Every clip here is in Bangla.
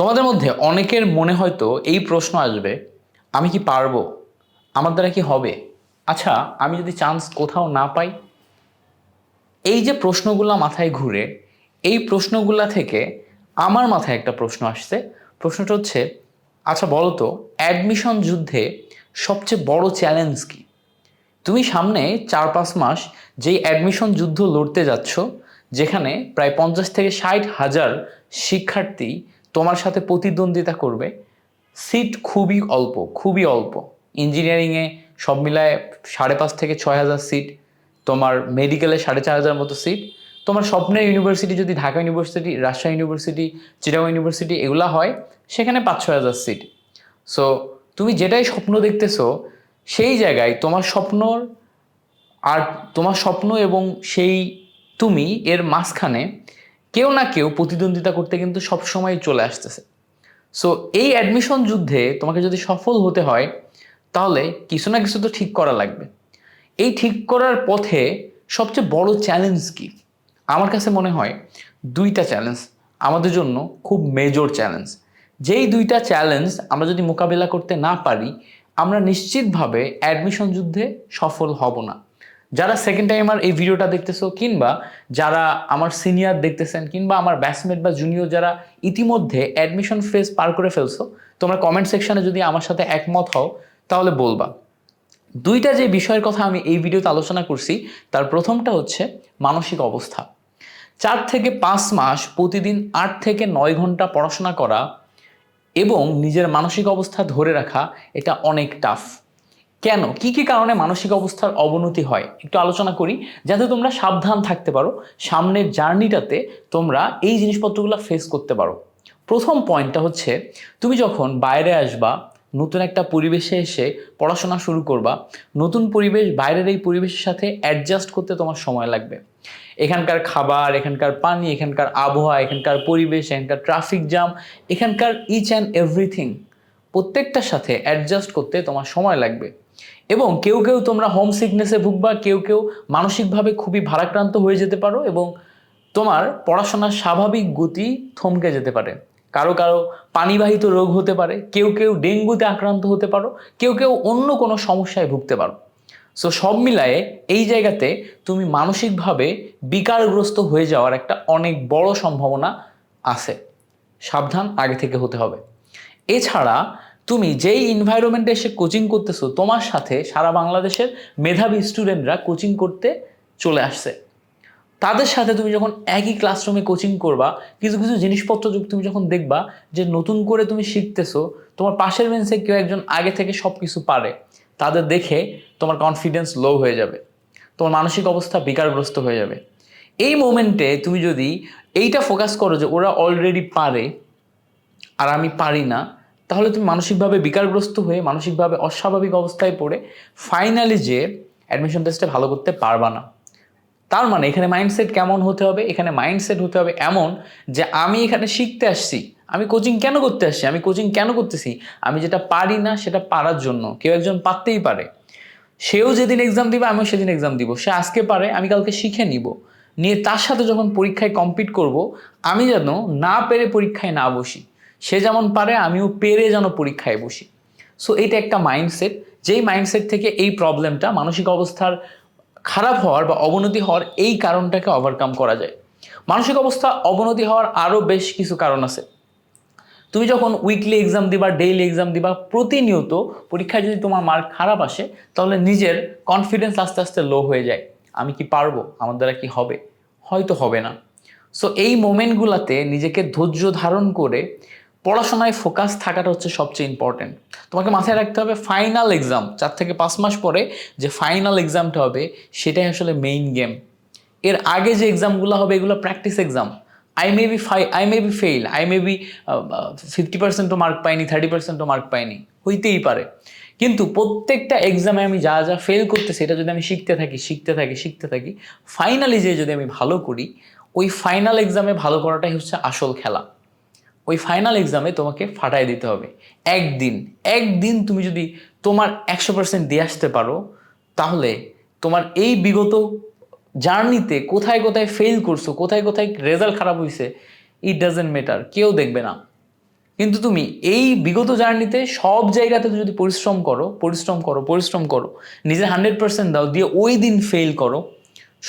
তোমাদের মধ্যে অনেকের মনে হয়তো এই প্রশ্ন আসবে, আমি কি পারব? আমার দ্বারা কি হবে? আচ্ছা আমি যদি চান্স কোথাও না পাই? এই যে প্রশ্নগুলো মাথায় ঘুরে, এই প্রশ্নগুলা থেকে আমার মাথায় একটা প্রশ্ন আসছে। প্রশ্নটা হচ্ছে আচ্ছা বলো তো অ্যাডমিশন যুদ্ধে সবচেয়ে বড় চ্যালেঞ্জ কি? তুমি সামনে চার পাঁচ মাস যেই অ্যাডমিশন যুদ্ধ লড়তে যাচ্ছ, যেখানে প্রায় পঞ্চাশ থেকে ষাট হাজার শিক্ষার্থী তোমার সাথে প্রতিদ্বন্দ্বিতা করবে। সিট খুবই অল্প খুবই অল্প। ইঞ্জিনিয়ারিংয়ে সব মিলায় সাড়ে পাঁচ থেকে ছয় হাজার সিট। তোমার মেডিকেলে সাড়ে চার হাজার মতো সিট। তোমার স্বপ্নের ইউনিভার্সিটি যদি Dhaka university Rajshahi university Chittagong university এগুলো হয়, সেখানে পাঁচ ছয় হাজার সিট। সো তুমি যেটাই স্বপ্ন দেখতেছো, সেই জায়গায় তোমার স্বপ্নর আর তোমার স্বপ্ন এবং সেই তুমি এর মাঝখানে কেউ না কেউ প্রতিদ্বন্দ্বিতা করতে কিন্তু সবসময় চলে আসতেছে। সো এই অ্যাডমিশন যুদ্ধে তোমাকে যদি সফল হতে হয়, তাহলে কিছু না কিছু তো ঠিক করা লাগবে। এই ঠিক করার পথে সবচেয়ে বড় চ্যালেঞ্জ কি? আমার কাছে মনে হয় দুইটা চ্যালেঞ্জ আমাদের জন্য খুব মেজর চ্যালেঞ্জ যেই দুইটা চ্যালেঞ্জ আমরা যদি মোকাবিলা করতে না পারি, আমরা নিশ্চিতভাবে অ্যাডমিশন যুদ্ধে সফল হব না। যারা সেকেন্ড টাইম আমার এই ভিডিওটা দেখতেছো কিংবা যারা আমার সিনিয়র দেখতেছেন কিংবা আমার ব্যাচমেট বা জুনিয়র যারা ইতিমধ্যে অ্যাডমিশন ফেজ পার করে ফেলছো, তোমরা কমেন্ট সেকশনে যদি আমার সাথে একমত হও, তাহলে বলবা। দুইটা যে বিষয়ের কথা আমি এই ভিডিওতে আলোচনা করছি, তার প্রথমটা হচ্ছে মানসিক অবস্থা। চার থেকে পাঁচ মাস প্রতিদিন আট থেকে নয় ঘণ্টা পড়াশোনা করা এবং নিজের মানসিক অবস্থা ধরে রাখা, এটা অনেক টাফ কেন? কি কি কারণে মানসিক অবস্থার অবনতি হয়? একটু আলোচনা করি, যাতে তোমরা সাবধান থাকতে পারো, সামনের জার্নিটাতে তোমরা এই জিনিসপত্রগুলো ফেস করতে পারো। প্রথম পয়েন্টটা হচ্ছে, তুমি যখন বাইরে আসবা, নতুন একটা পরিবেশে এসে পড়াশোনা শুরু করবা, নতুন পরিবেশ, বাইরের এই পরিবেশের সাথে অ্যাডজাস্ট করতে তোমার সময় লাগবে। এখানকার খাবার, এখানকার পানি, এখানকার আবহাওয়া, এখানকার পরিবেশ, এখানকার ট্রাফিক জ্যাম এখানকার ইচ অ্যান্ড এভরিথিং প্রত্যেকটার সাথে অ্যাডজাস্ট করতে তোমার সময় লাগবে। এবং কেউ কেউ তোমরা হোম সিকনেসে ভুগবা, কেউ কেউ মানসিকভাবে খুবই ভারাক্রান্ত হয়ে যেতে পারো এবং তোমার পড়াশোনার স্বাভাবিক গতি থমকে যেতে পারে। কারও কারও পানিবাহিত রোগ হতে পারে, কেউ কেউ ডেঙ্গুতে আক্রান্ত হতে পারো, কেউ কেউ অন্য কোনো সমস্যায় ভুগতে পারো। সো সব মিলায়ে এই জায়গাতে তুমি মানসিকভাবে বিকারগ্রস্ত হয়ে যাওয়ার একটা অনেক বড় সম্ভাবনা আছে। সাবধান আগে থেকে হতে হবে। এছাড়া তুমি যেই এনভায়রনমেন্টে এসে কোচিং করতেছো, তোমার সাথে সারা বাংলাদেশের মেধাবী স্টুডেন্টরা কোচিং করতে চলে আসছে। তাদের সাথে তুমি যখন একই ক্লাসরুমে কোচিং করবা, কিছু কিছু জিনিসপত্র তুমি যখন দেখবা যে নতুন করে তুমি শিখতেছো, তোমার পাশের বেঞ্চে কেউ একজন আগে থেকে সব কিছু পারে, তাদের দেখে তোমার কনফিডেন্স লো হয়ে যাবে। তোমার মানসিক অবস্থা বিকারগ্রস্ত হয়ে যাবে। এই মোমেন্টে তুমি যদি এইটা ফোকাস করো যে ওরা অলরেডি পারে, আর আমি পারি না তাহলে তুমি মানসিকভাবে বিকারগ্রস্ত হয়ে, মানসিকভাবে অস্বাভাবিক অবস্থায় পড়ে ফাইনালি যে অ্যাডমিশন টেস্টে ভালো করতে পারবা না। তার মানে এখানে মাইন্ডসেট কেমন হতে হবে? এখানে মাইন্ডসেট হতে হবে এমন যে আমি এখানে শিখতে আসছি। আমি কোচিং কেন করতে আসছি? আমি কোচিং কেন করতেছি? আমি যেটা পারি না সেটা পারার জন্য। কেউ একজন পারতেই পারে। সেও যেদিন এক্সাম দিবে, আমিও সেদিন এক্সাম দিব। সে আজকে পারে, আমি কালকে শিখে নিব। নিয়ে তার সাথে যখন পরীক্ষায় কম্পিট করব, আমি যেন না পেরে পরীক্ষায় না বসি। সে যেমন পারে, আমিও পেরে যেন পরীক্ষায় বসি। সো এটা একটা মাইন্ডসেট যেই মাইন্ডসেট থেকে এই প্রবলেমটা মানসিক অবস্থার খারাপ হওয়ার বা অবনতি হওয়ার এই কারণটাকে ওভারকাম করা যায়। মানসিক অবস্থা অবনতি হওয়ার আরও বেশ কিছু কারণ আছে। তুমি যখন উইকলি এক্সাম দিবা ডেইলি এক্সাম দিবা, প্রতিনিয়ত পরীক্ষায় যদি তোমার মার্ক খারাপ আসে, তাহলে নিজের কনফিডেন্স আস্তে আস্তে লো হয়ে যায়। আমি কি পারব? আমার দ্বারা কি হবে? হয়তো হবে না। সো এই মোমেন্টগুলোতে নিজেকে ধৈর্য ধারণ করে পড়াশোনায় ফোকাস থাকাটা হচ্ছে সবচেয়ে ইম্পর্টেন্ট তোমাকে মাথায় রাখতে হবে ফাইনাল এক্সাম চার থেকে পাঁচ মাস পরে যে ফাইনাল এক্সামটা হবে, সেটাই আসলে মেইন গেম এর আগে যে এক্সামগুলো হবে, এগুলো practice exam I may be fine I may be fail I may be fifty পার্সেন্টও মার্ক পাইনি থার্টি পার্সেন্টও মার্ক পাইনি, হইতেই পারে। কিন্তু প্রত্যেকটা এক্সামে আমি যা যা ফেল করতে, সেটা যদি আমি শিখতে থাকি শিখতে থাকি শিখতে থাকি ফাইনালি যে যদি আমি ভালো করি, ওই ফাইনাল এক্সামে ভালো করাটাই হচ্ছে আসল খেলা। ওই ফাইনাল এক্সামে তোমাকে ফাটাই দিতে হবে। একদিন একদিন তুমি যদি তোমার একশো পার্সেন্ট দিয়ে আসতে পারো, তাহলে তোমার এই বিগত জার্নিতে কোথায় কোথায় ফেল করছ, কোথায় কোথায় রেজাল্ট খারাপ হয়েছে ইট ডাজেন্ট ম্যাটার কেউ দেখবে না। কিন্তু তুমি এই বিগত জার্নিতে সব জায়গাতে যদি পরিশ্রম করো পরিশ্রম করো পরিশ্রম করো, নিজের হান্ড্রেড পার্সেন্ট দাও, দিয়ে ওই দিন ফেল করো,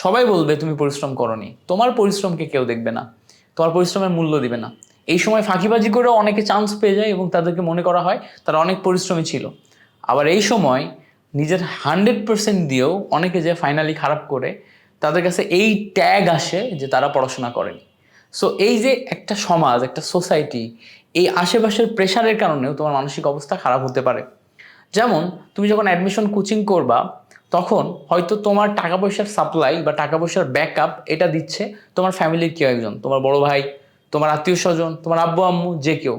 সবাই বলবে তুমি পরিশ্রম করনি। তোমার পরিশ্রমকে কেউ দেখবে না। তোমার পরিশ্রমের মূল্য দিবে না। এই সময় ফাঁকিবাজি করেও অনেকে চান্স পেয়ে যায় এবং তাদেরকে মনে করা হয় তারা অনেক পরিশ্রমী ছিল। আবার এই সময় নিজের হান্ড্রেড পার্সেন্ট দিয়েও অনেকে যে ফাইনালি খারাপ করে, তাদের কাছে এই ট্যাগ আসে যে তারা পড়াশোনা করেনি। সো এই যে একটা সমাজ, একটা সোসাইটি এই আশেপাশের প্রেশারের কারণেও তোমার মানসিক অবস্থা খারাপ হতে পারে। যেমন, তুমি যখন অ্যাডমিশন কোচিং করবা, তখন হয়তো তোমার টাকা পয়সার সাপ্লাই বা টাকা পয়সার ব্যাকআপ এটা দিচ্ছে তোমার ফ্যামিলির কেউ একজন, তোমার বড় ভাই তোমার আত্মীয় স্বজন, তোমার আব্বু, আম্মু, যে কেউ।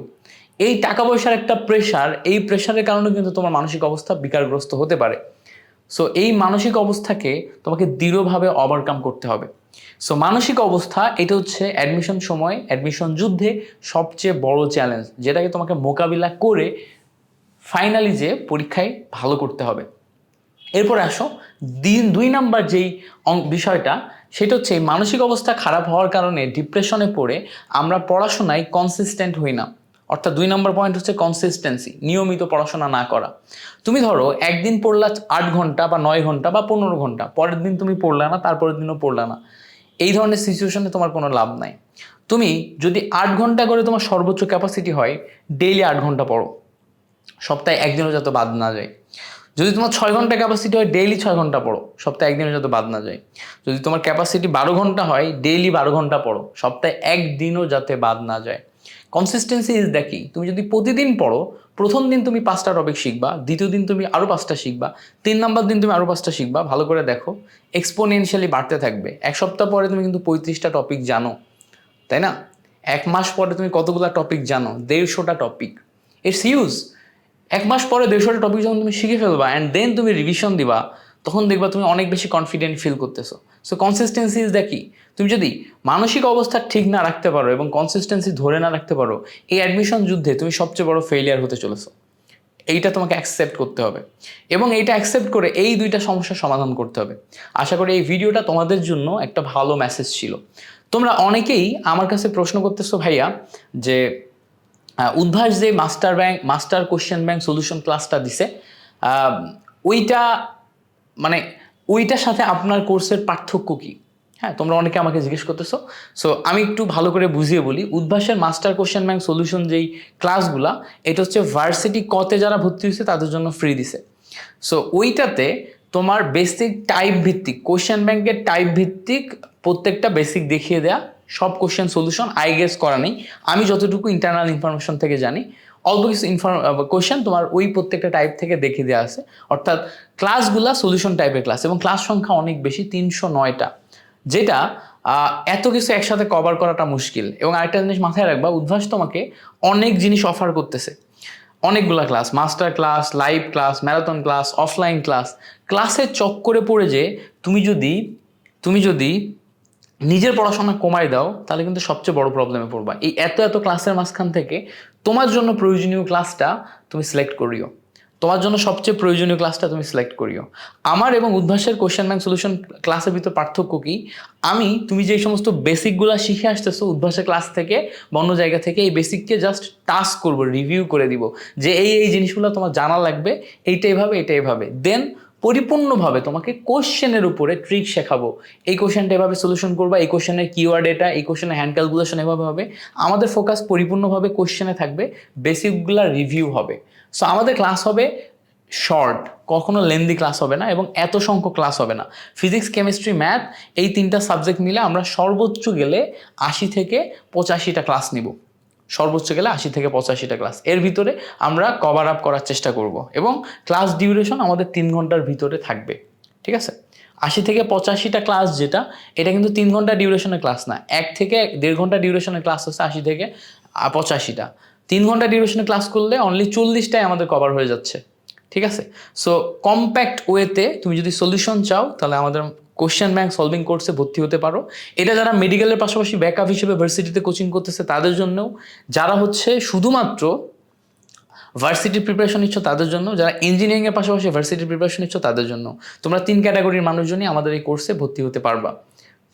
এই টাকা পয়সার একটা প্রেশার এই প্রেশারের কারণে কিন্তু তোমার মানসিক অবস্থা বিকারগ্রস্ত হতে পারে। সো এই মানসিক অবস্থাকে তোমাকে দৃঢ়ভাবে ওভারকাম করতে হবে। সো মানসিক অবস্থা, এটা হচ্ছে অ্যাডমিশন সময় অ্যাডমিশন যুদ্ধে সবচেয়ে বড় চ্যালেঞ্জ যেটাকে তোমাকে মোকাবিলা করে ফাইনালি যে পরীক্ষায় ভালো করতে হবে। এরপর আসো, দিন দুই নাম্বার যেই বিষয়টা সেটা হচ্ছে মানসিক অবস্থা খারাপ হওয়ার কারণে ডিপ্রেশনে পড়ে আমরা পড়াশোনায় কনসিস্টেন্ট হই না। অর্থাৎ দুই নম্বর পয়েন্ট হচ্ছে কনসিস্টেন্সি নিয়মিত পড়াশোনা না করা। তুমি ধরো, একদিন পড়লা আট ঘণ্টা বা নয় ঘণ্টা বা পনেরো ঘণ্টা, পরের দিন তুমি পড়লা না, তারপরের দিনও পড়লা না। এই ধরনের সিচুয়েশনে তোমার কোনো লাভ নাই। তুমি যদি আট ঘণ্টা করে তোমার সর্বোচ্চ ক্যাপাসিটি হয় ডেইলি আট ঘণ্টা পড়ো। সপ্তাহে একদিনও যাতে বাদ না যায়। যদি তোমার ছয় ঘণ্টা ক্যাপাসিটি হয় ডেইলি ছয় ঘণ্টা পড়ো। সপ্তাহে একদিনও যাতে বাদ না যায়। যদি তোমার ক্যাপাসিটি বারো ঘণ্টা হয় ডেইলি বারো ঘণ্টা পড়ো। সপ্তাহে একদিনও যাতে বাদ না যায়। কনসিস্টেন্সি ইজ দ্য তুমি যদি প্রতিদিন পড়ো, প্রথম দিন তুমি পাঁচটা টপিক শিখবা, দ্বিতীয় দিন তুমি আরও পাঁচটা শিখবা, তিন নম্বর দিন তুমি আরও পাঁচটা শিখবা, ভালো করে দেখো এক্সপোনেনশিয়ালি বাড়তে থাকবে। এক সপ্তাহ পরে তুমি কিন্তু পঁয়ত্রিশটা টপিক জানো, তাই না? এক মাস পরে তুমি কতগুলো টপিক জানো? দেড়শোটা টপিক ইটস ইউজ এক মাস পরে দেড়শোটা টপিক যখন তুমি শিখে ফেলবা অ্যান্ড দেন তুমি রিভিশন দিবা, তখন দেখবা তুমি অনেক বেশি কনফিডেন্ট ফিল করতেছো। So consistency is the key তুমি যদি মানসিক অবস্থা ঠিক না রাখতে পারো এবং কনসিস্টেন্সি ধরে না রাখতে পারো, এই অ্যাডমিশন যুদ্ধে তুমি সবচেয়ে বড় ফেলিয়ার হতে চলেছো। এইটা তোমাকে অ্যাকসেপ্ট করতে হবে। এবং এইটা অ্যাকসেপ্ট করে এই দুইটা সমস্যার সমাধান করতে হবে। আশা করি এই ভিডিওটা তোমাদের জন্য একটা ভালো মেসেজ ছিল। তোমরা অনেকেই আমার কাছে প্রশ্ন করতেছো, ভাইয়া, যে উদ্ভাস যে master bank, master question bank solution ক্লাসটা দিছে ওইটা মানে ওইটার সাথে আপনার কোর্সের পার্থক্য কি? হ্যাঁ তোমরা অনেকে আমাকে জিজ্ঞেস করতেছো। সো আমি একটু ভালো করে বুঝিয়ে বলি, উদ্ভাসের মাস্টার কোশ্চেন ব্যাংক সলিউশন যেই ক্লাসগুলা, এটা হচ্ছে ভার্সিটি কতে যারা ভর্তি হয়েছে, তাদের জন্য ফ্রি দিছে। সো ওইটাতে তোমার বেসিক টাইপ ভিত্তিক, কোশ্চেন ব্যাংকের টাইপ ভিত্তিক প্রত্যেকটা বেসিক দেখিয়ে দেয়া সব কোশ্চেন সলিউশন আই গেস করা নেই। আমি যতটুকু ইন্টারনাল ইনফরমেশন থেকে জানি, অল্প কিছু ইনফরম কোশ্চেন তোমার ওই প্রত্যেকটা টাইপ থেকে দেখিয়ে দেওয়া আছে। অর্থাৎ ক্লাসগুলা সলিউশন টাইপের ক্লাস এবং ক্লাস সংখ্যা অনেক বেশি, তিনশো নয়টা। যেটা এত কিছু একসাথে কভার করাটা মুশকিল। এবং আরেকটা জিনিস মাথায় রাখবা, উদ্ভাস তোমাকে অনেক জিনিস অফার করতেছে। অনেকগুলা class master class live class marathon class offline class ক্লাসের চক্করে পড়ে যে, তুমি যদি তুমি যদি নিজের পড়াশোনা কমাই দাও, তাহলে কিন্তু সবচেয়ে বড় প্রবলেমে পড়বা। এই এত এত ক্লাসের মাঝখান থেকে তোমার জন্য প্রয়োজনীয় ক্লাসটা তুমি সিলেক্ট করিও। তোমার জন্য সবচেয়ে প্রয়োজনীয় ক্লাসটা তুমি সিলেক্ট করিও। আমার এবং উদ্ভাসের কোশ্চেন ব্যাংক সলিউশন ক্লাসের ভিতর পার্থক্য কি? আমি, তুমি যে সমস্ত বেসিকগুলো শিখে আসতেছো উদ্ভাসের ক্লাস থেকে বা অন্য জায়গা থেকে, এই বেসিককে জাস্ট টাস্ক করব রিভিউ করে দিব। যে এই এই জিনিসগুলো তোমার জানা লাগবে, এইটা এইভাবে এটা এইভাবে দেন পরিপূর্ণভাবে তোমাকে কোশ্চেনের উপরে ট্রিক শেখাবো। এই কোশ্চেনটা এভাবে সলিউশন করবা, এই কোশ্চেনের কিওয়ার্ড এটা, এই কোশ্চেনের হ্যান্ড ক্যালকুলেশন এভাবে হবে। আমাদের ফোকাস পরিপূর্ণভাবে কোশ্চেনে থাকবে বেসিকগুলা রিভিউ হবে। সো আমাদের ক্লাস হবে শর্ট কখনো লেন্দি ক্লাস হবে না এবং এত সংখ্যক ক্লাস হবে না। ফিজিক্স কেমিস্ট্রি ম্যাথ এই তিনটা সাবজেক্ট মিলে আমরা সর্বোচ্চ গেলে আশি থেকে পঁচাশিটা ক্লাস নিব। সর্বোচ্চ গেলে আশি থেকে পঁচাশিটা ক্লাস এর ভিতরে আমরা কভার আপ করার চেষ্টা করব এবং ক্লাস ডিউরেশন আমাদের তিন ঘণ্টার ভিতরে থাকবে, ঠিক আছে? আশি থেকে পঁচাশিটা ক্লাস যেটা, এটা কিন্তু তিন ঘণ্টা ডিউরেশনের ক্লাস না। এক থেকে দেড় ঘণ্টা ডিউরেশনের ক্লাস হচ্ছে আশি থেকে পঁচাশিটা। তিন ঘণ্টা ডিউরেশনের ক্লাস করলে অনলি চল্লিশটাই আমাদের কভার হয়ে যাচ্ছে, ঠিক আছে? সো কম্প্যাক্ট ওয়েতে তুমি যদি সলিউশন চাও, তাহলে আমাদের কোশ্চেন ব্যাংক সলভিং কোর্সে ভর্তি হতে পারো। এটা যারা মেডিকেলের পাশাপাশি ব্যাকআপ হিসেবে ভার্সিটিতে কোচিং করতেছে, তাদের জন্যও যারা হচ্ছে শুধুমাত্র ভার্সিটি প্রিপারেশন নিচ্ছ, তাদের জন্য যারা ইঞ্জিনিয়ারিংয়ের পাশাপাশি ভার্সিটি প্রিপারেশন নিচ্ছ, তাদের জন্য তোমরা তিন ক্যাটাগরির মানুষজনই আমাদের এই কোর্সে ভর্তি হতে পারবা।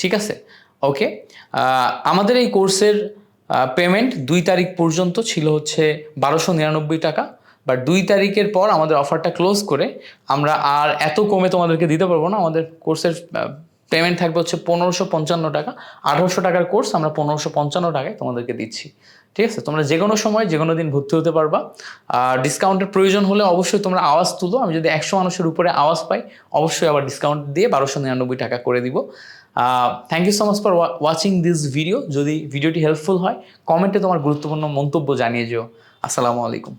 ঠিক আছে? ওকে আমাদের এই কোর্সের পেমেন্ট দুই তারিখ পর্যন্ত ছিল হচ্ছে বারোশো নিরানব্বই টাকা। বাট দুই তারিখের পর আমাদের অফারটা ক্লোজ করে আমরা আর এত কমে তোমাদেরকে দিতে পারব না। আমাদের কোর্সের পেমেন্ট থাকবে হচ্ছে পনেরোশো পঞ্চান্ন টাকা। আঠারোশো টাকার কোর্স আমরা পনেরোশো পঞ্চান্ন টাকায় তোমাদেরকে দিচ্ছি। ঠিক আছে? তোমরা যে কোনো সময়, যে কোনো দিন ভর্তি হতে পারবা। আর ডিসকাউন্টের প্রয়োজন হলে অবশ্যই তোমরা আওয়াজ তুলো। আমি যদি একশো মানুষের উপরে আওয়াজ পাই, অবশ্যই আবার ডিসকাউন্ট দিয়ে বারোশো নিরানব্বই টাকা করে দিব। Thank you so much for watching this video যদি ভিডিওটি হেল্পফুল হয় কমেন্টে তোমার গুরুত্বপূর্ণ মন্তব্য জানিয়ে যেও। আসসালামু আলাইকুম।